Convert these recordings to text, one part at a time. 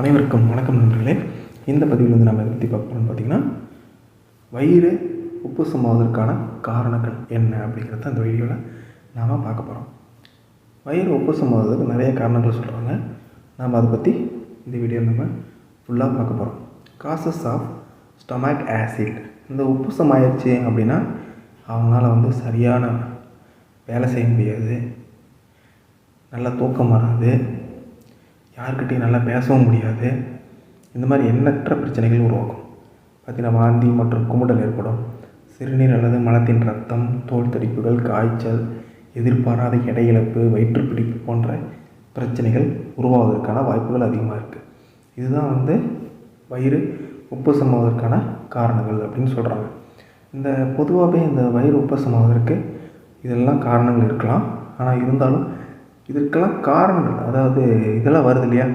அனைவருக்கும் வணக்கம் நண்பர்களே. இந்த பதிவில் வந்து நம்ம எதை பற்றி பார்க்க பார்த்திங்கன்னா பார்த்தீங்கன்னா வயிறு உப்புசமாவதற்கான காரணங்கள் என்ன அப்படிங்கிறத அந்த வீடியோவில் நாம் பார்க்க போகிறோம் வயிறு உப்புசமாவதற்கு நிறைய காரணங்கள் சொல்கிறாங்க நாம் அதை பற்றி இந்த வீடியோவில் நம்ம ஃபுல்லாக பார்க்க போகிறோம் காசஸ் ஆஃப் ஸ்டொமக் ஆசிட் இந்த உப்புசம் ஆயிடுச்சு அப்படின்னா அவங்களால வந்து சரியான வேலை செய்ய முடியாது. நல்ல தூக்கம் வராது. யார்கிட்டையும் நல்லா பேசவும் முடியாது. இந்த மாதிரி எண்ணற்ற பிரச்சனைகள் உருவாகும் பார்த்தீங்கன்னா வாந்தி மற்றும் குமுடல் ஏற்படும். சிறுநீர் அல்லது மலத்தின் ரத்தம் தோல் தடிப்புகள் காய்ச்சல் எதிர்பாராத எடை இழப்பு வயிற்றுப்பிடிப்பு போன்ற பிரச்சனைகள் உருவாவதற்கான வாய்ப்புகள் அதிகமாக இருக்குது இதுதான் வந்து வயிறு உப்புசமாவதற்கான காரணங்கள் அப்படின்னு சொல்கிறாங்க இந்த பொதுவாகவே இந்த வயிறு உப்புசமாவதற்கு இதெல்லாம் காரணங்கள் இருக்கலாம். ஆனால் இருந்தாலும் இதற்கெல்லாம் காரணங்கள் அதாவது இதெல்லாம் வருது இல்லையா?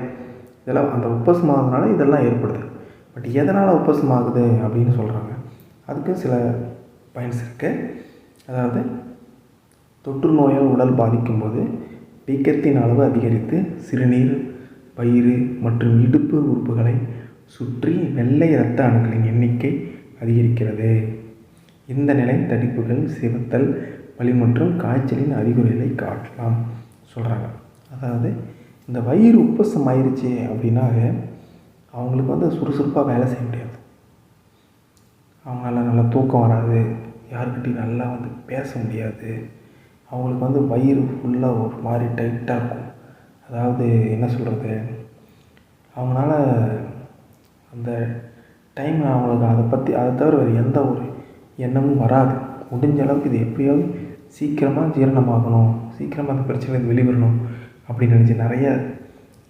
இதெல்லாம் அந்த உப்பசம் ஆகுறதுனால இதெல்லாம் ஏற்படுது. பட் எதனால் உப்பசம் ஆகுது அப்படின்னு சொல்கிறாங்க அதுக்கு சில பாயிண்ட்ஸ் இருக்குது அதாவது தொற்று நோயால் உடல் பாதிக்கும்போது வீக்கத்தின் அளவு அதிகரித்து சிறுநீர் வயிறு மற்றும் இடுப்பு உறுப்புகளை சுற்றி வெள்ளை இரத்த அணுக்களின் எண்ணிக்கை அதிகரிக்கிறது. இந்த நிலை தடிப்புகள் சிவத்தல் வலி மற்றும் காய்ச்சலின் அறிகுறிகளை காட்டலாம். சொல்கிறாங்க அதாவது இந்த வயிறு உப்பசம் ஆயிடுச்சு அப்படின்னாவே அவங்களுக்கு வந்து சுறுசுறுப்பாக வேலை செய்ய முடியாது. அவங்களால நல்லா தூக்கம் வராது யாருக்கிட்டையும் நல்லா வந்து பேச முடியாது. அவங்களுக்கு வந்து வயிறு ஃபுல்லாக ஒரு மாதிரி டைட்டாக இருக்கும். அதாவது என்ன சொல்கிறது அவங்களால அந்த டைம் அவங்களுக்கு அதை பற்றி அதை தவிர வேறு எந்த ஒரு எண்ணமும் வராது. முடிஞ்ச அளவுக்கு இது எப்படியாவது சீக்கிரமாக ஜீரணமாகணும். சீக்கிரமாக அந்த பிரச்சனையிலேருந்து வெளிவரணும் அப்படின்னு நினச்சி நிறைய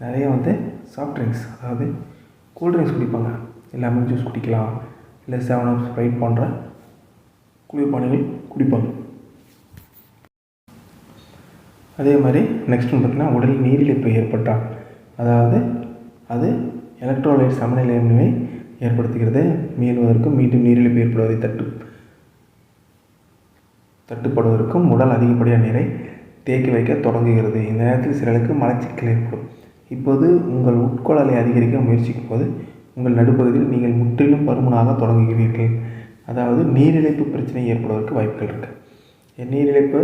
நிறைய வந்து சாஃப்ட் ட்ரிங்க்ஸ் அதாவது கூல் ட்ரிங்க்ஸ் குடிப்பாங்க. லெமன் ஜூஸ் குடிக்கலாம் இல்லை செவன் அப் ஸ்ப்ரைட் போன்ற குளிர்பானங்கள் குடிப்பாங்க. அதே மாதிரி நெக்ஸ்ட் ஒன்று பார்த்திங்கன்னா உடலில் நீரிழிப்பு ஏற்பட்டால் அதாவது அது எலக்ட்ரோலைட் சமநிலையின்மை ஏற்படுத்துகிறது. மீளுவதற்கும் மீண்டும் நீரிழிப்பு ஏற்படுவதை தட்டு தட்டுப்படுவதற்கும் உடல் அதிகப்படியான நீரை தேக்கி வைக்க தொடங்குகிறது. இந்த நேரத்தில் சிலருக்கு மலச்சிக்கல் ஏற்படும் இப்போது உங்கள் உட்கொள்ளலை அதிகரிக்க முயற்சிக்கும் போது உங்கள் நடுப்பகுதியில் நீங்கள் முற்றிலும் பருமனாக தொடங்குகிறீர்கள். அதாவது நீரிழைப்பு பிரச்சனை ஏற்படுவதற்கு வாய்ப்புகள் இருக்குது நீரிழைப்பு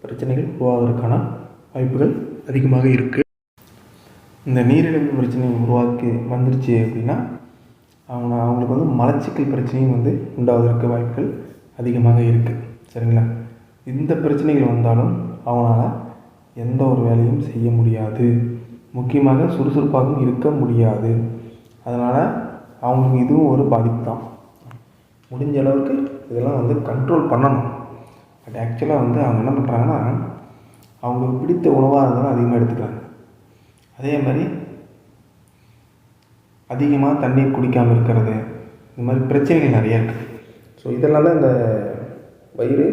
பிரச்சனைகள் உருவாவதற்கான வாய்ப்புகள் அதிகமாக இருக்குது இந்த நீரிழிப்பு பிரச்சனை உருவாக்கி வந்துருச்சு அப்படின்னா அவங்க அவங்களுக்கு வந்து மலச்சிக்கல் பிரச்சனையும் வந்து உண்டாவதற்கு வாய்ப்புகள் அதிகமாக இருக்குது சரிங்களா? இந்த பிரச்சனைகள் வந்தாலும் அவங்களால எந்த ஒரு வேலையும் செய்ய முடியாது. முக்கியமாக சுறுசுறுப்பாகவும் இருக்க முடியாது. அதனால் அவங்களுக்கு இதுவும் ஒரு பாதிப்பு தான் முடிஞ்ச அளவுக்கு இதெல்லாம் வந்து கண்ட்ரோல் பண்ணணும். பட் ஆக்சுவலாக வந்து அவங்க என்ன பண்ணுறாங்கன்னா அவங்களுக்கு பிடித்த உணவாக இருந்தாலும் அதிகமாக எடுத்துக்கிறாங்க. அதே மாதிரி அதிகமாக தண்ணீர் குடிக்காமல் இருக்கிறது இந்த மாதிரி பிரச்சனைகள் நிறையா இருக்குது ஸோ இதனால இந்த வயிறு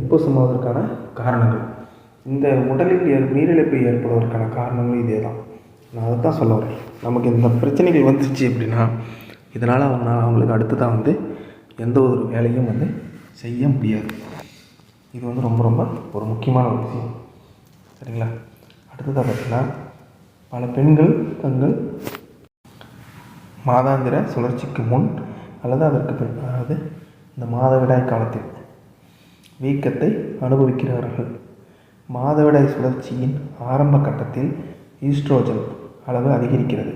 உப்பு சுமாவதற்கான காரணங்கள். இந்த உடலில் ஏற் நீரிழப்பு ஏற்படுவதற்கான காரணங்களும் இதே தான் நான் அதை தான் சொல்ல வரேன். நமக்கு இந்த பிரச்சனைகள் வந்துச்சு அப்படின்னா இதனால் அவங்க அவங்களுக்கு அடுத்ததாக வந்து எந்த ஒரு வேலையும் வந்து செய்ய முடியாது. இது வந்து ரொம்ப ரொம்ப ஒரு முக்கியமான ஒரு விஷயம். சரிங்களா? அடுத்ததாக பார்த்தீங்கன்னா பல பெண்கள் தங்கள் மாதாந்திர சுழற்சிக்கு முன் அல்லது அதற்கு பின் அதாவது இந்த மாதவிடாய் காலத்தில் வீக்கத்தை அனுபவிக்கிறார்கள். மாதவிடாய் சுழற்சியின் ஆரம்ப கட்டத்தில் ஈஸ்ட்ரோஜன் அளவு அதிகரிக்கிறது.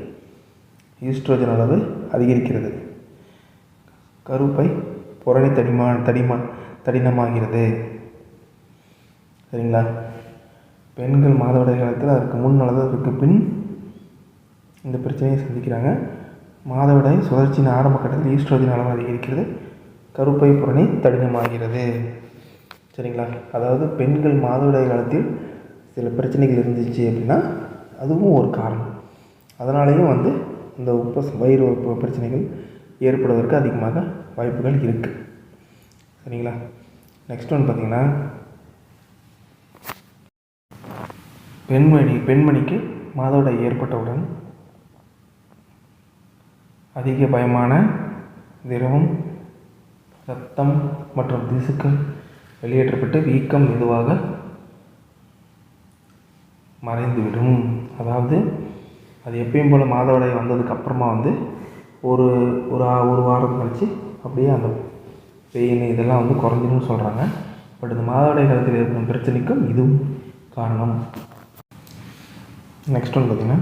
ஈஸ்ட்ரோஜன் அளவு அதிகரிக்கிறது. கருப்பை புரணி தடிமா தடிமா தடினமாகிறது. சரிங்களா? பெண்கள் மாதவிடாய் காலத்தில் அதற்கு முன் அல்லது அதற்கு பின் இந்த பிரச்சனையை சந்திக்கிறாங்க. மாதவிடாய் சுழற்சியின் ஆரம்ப கட்டத்தில் ஈஸ்ட்ரோஜன் அளவு அதிகரிக்கிறது. கருப்பை புரணி தடினமாகிறது. சரிங்களா? அதாவது பெண்கள் மாதவிடாய் காலத்தில் சில பிரச்சனைகள் இருந்துச்சு அப்படின்னா அதுவும் ஒரு காரணம். அதனாலேயும் வந்து இந்த உப்ப வயிறு உப்பு பிரச்சனைகள் ஏற்படுவதற்கு அதிகமாக வாய்ப்புகள் இருக்குது சரிங்களா? நெக்ஸ்ட் ஒன்று பார்த்திங்கன்னா பெண்மணி பெண்மணிக்கு மாதவிடாய் ஏற்பட்டவுடன் அதிக பயமான திரவம் ரத்தம் மற்றும் திசுக்கள் வெளியேற்றப்பட்டு வீக்கம் மெதுவாக மறைந்துவிடும் அதாவது அது எப்பயும் போல் மாதவிடாய் வந்ததுக்கப்புறமா வந்து ஒரு ஒரு ஒரு வாரம் கழிச்சு அப்படியே அந்த பெயின் இதெல்லாம் வந்து குறைஞ்சிடும்னு சொல்கிறாங்க பட் இந்த மாதவிடாய் காலத்தில் ஏற்படும் பிரச்சனைக்கும் இதுவும் காரணம். நெக்ஸ்ட் ஒன்று பார்த்திங்கன்னா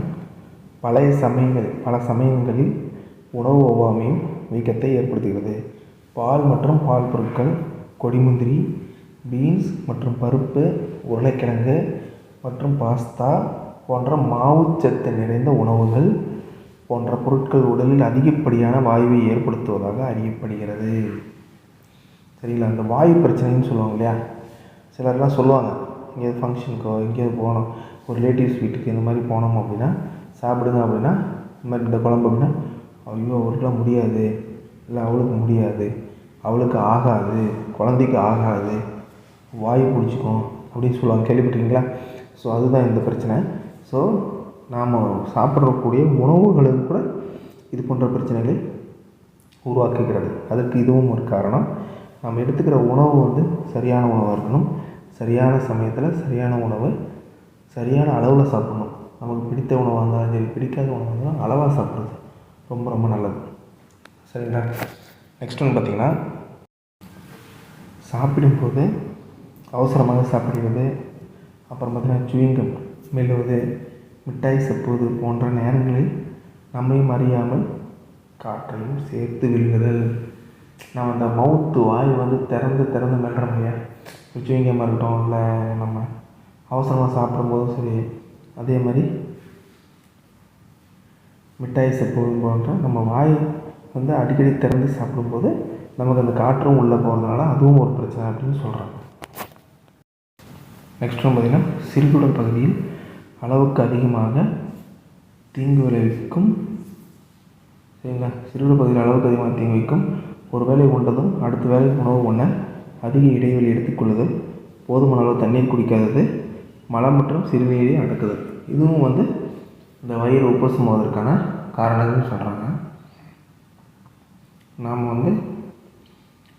பழைய சமயங்கள் பல சமயங்களில் உணவு ஒவ்வாமையும் வீக்கத்தை ஏற்படுத்துகிறது. பால் மற்றும் பால் பொருட்கள் கொடிமுந்திரி பீன்ஸ் மற்றும் பருப்பு உருளைக்கிழங்கு மற்றும் பாஸ்தா போன்ற மாவுச்சத்து நிறைந்த உணவுகள் போன்ற பொருட்கள் உடலில் அதிகப்படியான வாயுவை ஏற்படுத்துவதாக அறியப்படுகிறது. சரிங்களா? அந்த வாயு பிரச்சனைன்னு சொல்லுவாங்க இல்லையா? சிலர்லாம் சொல்லுவாங்க எங்கேயாவது ஃபங்க்ஷனுக்கோ எங்கேயாவது போனோம் ஒரு ரிலேட்டிவ்ஸ் வீட்டுக்கு இந்த மாதிரி போனோம் அப்படின்னா சாப்பிடுங்க அப்படின்னா இந்த மாதிரி இந்த குழம்பு அப்படின்னா ஐயோ அவருக்குலாம் முடியாது. இல்லை அவளுக்கு முடியாது. அவளுக்கு ஆகாது. குழந்தைக்கு ஆகாது. வாயு பிடிச்சிக்கும் அப்படின்னு சொல்லுவாங்க. கேள்விப்பட்டிருக்கீங்களா? ஸோ அதுதான் இந்த பிரச்சனை. ஸோ நாம் சாப்பிடக்கூடிய உணவுகளுக்கு கூட இது போன்ற பிரச்சனைகளை உருவாக்குகிறது. அதற்கு இதுவும் ஒரு காரணம். நாம் எடுத்துக்கிற உணவு வந்து சரியான உணவாக இருக்கணும். சரியான சமயத்தில் சரியான உணவு சரியான அளவில் சாப்பிடணும். நமக்கு பிடித்த உணவாக இருந்தாலும் சரி பிடிக்காத உணவாக இருந்தாலும் அளவாக சாப்பிட்றது ரொம்ப ரொம்ப நல்லது. சரிங்களா? நெக்ஸ்ட் ஒன்று பார்த்தீங்கன்னா சாப்பிடும்போது அவசரமாக சாப்பிடுவது அப்புறம் பார்த்தீங்கன்னா சுவிங்கம் மெல்லுவது மிட்டாய் செப்புவது போன்ற நேரங்களில் நம்மையும் அறியாமல் காற்றையும் சேர்த்து விழுங்குதல் நம்ம அந்த மவுத்து வாய் வந்து திறந்து திறந்து மெல்றோம் இல்லையா சுவிங்கமாக இருக்கட்டும் இல்லை நம்ம அவசரமாக சாப்பிடும்போதும் சரி அதே மாதிரி மிட்டாய் செப்புவது போன்ற நம்ம வாய் வந்து அடிக்கடி திறந்து சாப்பிடும்போது நமக்கு அந்த காற்றும் உள்ளே போகிறதுனால அதுவும் ஒரு பிரச்சனை அப்படின்னு சொல்கிறாங்க நெக்ஸ்ட் வந்து பார்த்திங்கன்னா சிறுகுடல் பகுதியில் அளவுக்கு அதிகமாக தீங்கு விளைவிக்கும். சரிங்களா? சிறுகுடல் பகுதியில் அளவுக்கு அதிகமாக தீங்கு வைக்கும் ஒரு வேளை உண்டதும் அடுத்த வேளை உணவு உண்ண அதிக இடைவெளி எடுத்துக்கொள்ளுதல் போதுமான அளவு தண்ணீர் குடிக்காதது மலம் மற்றும் சிறுநீரை அடக்குதல். இதுவும் வந்து இந்த வயிறு உப்பசமாவதற்கான காரணங்கள்னு சொல்கிறாங்க நாம் வந்து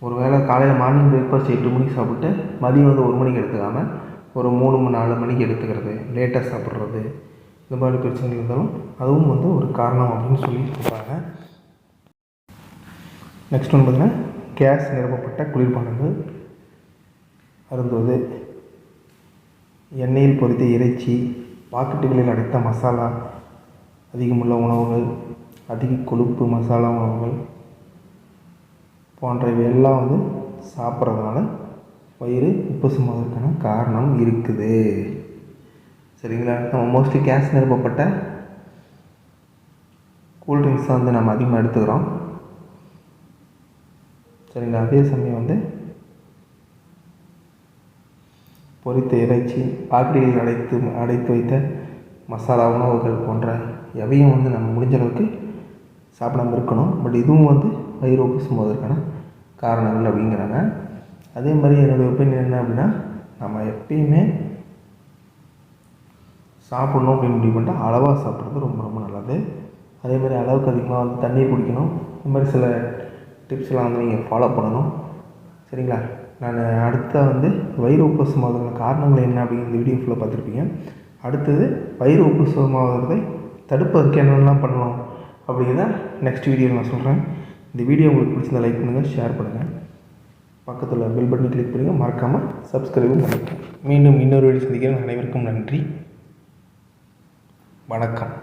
ஒரு வேளை காலையில் மார்னிங் பிரேக்ஃபாஸ்ட் எட்டு மணிக்கு சாப்பிட்டு மதியம் வந்து ஒரு மணிக்கு எடுத்துக்காமல் ஒரு மூணு மணி நாலு மணிக்கு எடுத்துக்கிறது லேட்டாக சாப்பிட்றது இந்த மாதிரி பிரச்சனை இருந்தாலும் அதுவும் வந்து ஒரு காரணம் அப்படின்னு சொல்லி சொல்கிறாங்க நெக்ஸ்ட் ஒன்று பார்த்தீங்கன்னா கேஸ் நிரப்பப்பட்ட குளிர்பானங்கள் அருந்துவது எண்ணெயில் பொரித்த இறைச்சி பாக்கெட்டுகளில் அடைத்த மசாலா அதிகமுள்ள உணவுகள் அதிக கொழுப்பு மசாலா உணவுகள் போன்றவை எல்லாம் வந்து சாப்பிட்றதுனால வயிறு உப்பசமாவதற்கான காரணம் இருக்குது. சரிங்களா? நம்ம மோஸ்ட்லி கேஸ் நிரப்பப்பட்ட கூல்ட்ரிங்க்ஸ் வந்து நம்ம அதிகமாக எடுத்துக்கிறோம். சரிங்களா? அதே சமயம் வந்து பொரித்த இறைச்சி பாக்கெட்டுகளில் அடைத்து அடைத்து வைத்த மசாலா உணவுகள் போன்ற எவையும் வந்து நம்ம முடிஞ்ச அளவுக்கு சாப்பிடாம இருக்கணும். பட் இதுவும் வந்து வயிறு உப்புசும்போதற்கான காரணங்கள் அப்படிங்கிறாங்க. அதே மாதிரி என்னுடைய ஒப்பீனியன் என்ன அப்படின்னா நம்ம எப்பயுமே சாப்பிட்ணும் அப்படின்னு முடிவு பண்ணிட்டு அளவாக சாப்பிட்றது ரொம்ப ரொம்ப நல்லது. அதே மாதிரி அளவுக்கு அதிகமாக வந்து தண்ணீர் குடிக்கணும். இந்த மாதிரி சில டிப்ஸ்லாம் வந்து நீங்கள் ஃபாலோ பண்ணணும். சரிங்களா? நான் அடுத்த வந்து வயிறு உப்புசமாவதற்கான காரணங்கள் என்ன அப்படிங்கிற இந்த வீடியோ ஃபுல்லாக பார்த்துருப்பீங்க. அடுத்தது வயிறு உப்புசமாவதை தடுப்பதற்கு என்னென்னலாம் பண்ணணும் அப்படிங்கிறத நெக்ஸ்ட் வீடியோவில் நான் சொல்கிறேன் இந்த வீடியோ உங்களுக்கு பிடிச்சிருந்தா லைக் பண்ணுங்கள் ஷேர் பண்ணுங்கள் பக்கத்தில் பெல் பட்டன் கிளிக் பண்ணுங்கள் மறக்காமல் சப்ஸ்கிரைபும் பண்ணிக்கோங்க. மீண்டும் இன்னொரு வீடியோ சந்திக்கிறேன். அனைவருக்கும் நன்றி. வணக்கம்.